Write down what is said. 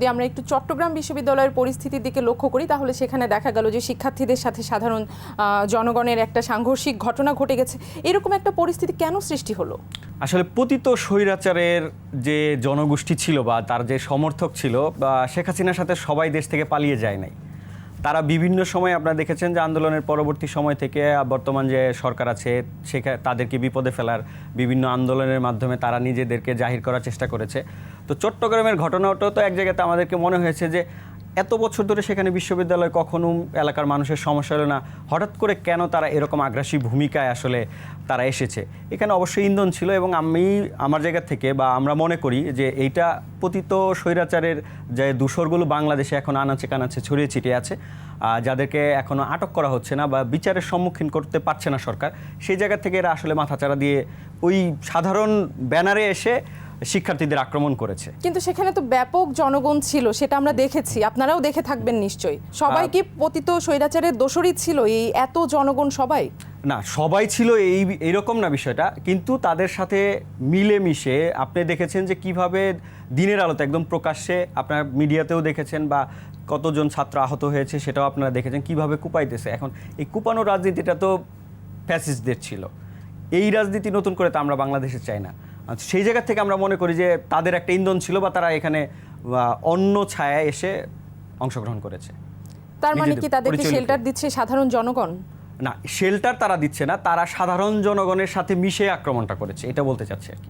যদি আমরা একটু চট্টগ্রাম বিশ্ববিদ্যালয়ের পরিস্থিতির দিকে লক্ষ্য করি, তাহলে সেখানে দেখা গেল যে শিক্ষার্থীদের সাথে সাধারণ জনগণের একটা সাংঘর্ষিক ঘটনা ঘটে গেছে। এরকম একটা পরিস্থিতি কেন সৃষ্টি হলো? আসলে পতিত স্বৈরাচারের যে জনগোষ্ঠী ছিল বা তার যে সমর্থক ছিল, বা শেখ হাসিনার সাথে সবাই দেশ থেকে পালিয়ে যায় নাই। তারা বিভিন্ন সময় আপনারা দেখেছেন যে আন্দোলনের পরবর্তী সময় থেকে বর্তমান যে সরকার আছে সেখানে তাদেরকে বিপদে ফেলার বিভিন্ন আন্দোলনের মাধ্যমে তারা নিজেদেরকে জাহির করার চেষ্টা করেছে। তো চট্টগ্রামের ঘটনাটাও তো এক জায়গাতে আমাদেরকে মনে হয়েছে যে এত বছর ধরে সেখানে বিশ্ববিদ্যালয় কখনো এলাকার মানুষের সমস্যা হলো না। হঠাৎ করে কেন তারা এরকম আগ্রাসী ভূমিকায় আসলে তারা এসেছে? এখানে অবশ্যই ইন্ধন ছিল এবং আমি আমার জায়গা থেকে বা আমরা মনে করি যে এইটা পতিত স্বৈরাচারের যে দূষরগুলো বাংলাদেশে এখন আনাচে কানাচে ছড়িয়ে ছিটিয়ে আছে যাদেরকে এখনও আটক করা হচ্ছে না বা বিচারের সম্মুখীন করতে পারছে না সরকার, সেই জায়গা থেকে এরা আসলে মাথাচাড়া দিয়ে ওই সাধারণ ব্যানারে এসে শিক্ষার্থীদের আক্রমণ করেছে। কিন্তু সেখানে তো ব্যাপক জনগণ ছিল সেটা আমরা দেখেছি। আপনারাও দেখে থাকবেন নিশ্চয়ই। সবাই কি পতিত স্বৈরাচারের দোষরই ছিল এই এত জনগণ সবাই? না সবাই ছিল এই এইরকম না বিষয়টা কিন্তু তাদের সাথে মিলেমিশে আপনি দেখেছেন যে কীভাবে দিনের আলোতে একদম প্রকাশ্যে আপনার মিডিয়াতেও দেখেছেন বা কতজন ছাত্র আহত হয়েছে সেটাও আপনারা দেখেছেন কীভাবে কুপাইতেছে। এখন এই কুপানো রাজনীতিটা তো ফ্যাসিস্টদের ছিল। এই রাজনীতি নতুন করে তো আমরা বাংলাদেশে চাই না। সেই জায়গা থেকে আমরা মনে করি যে তাদের একটা ইন্ধন ছিল বা তারা এখানে অন্য ছায়ায় এসে অংশগ্রহণ করেছে। তার মানে কি তাদেরকে শেল্টার দিচ্ছে সাধারণ জনগণ? না শেল্টার তারা দিচ্ছে না তারা সাধারণ জনগণের সাথে মিশে আক্রমণটা করেছে এটা বলতে চাচ্ছে আর কি।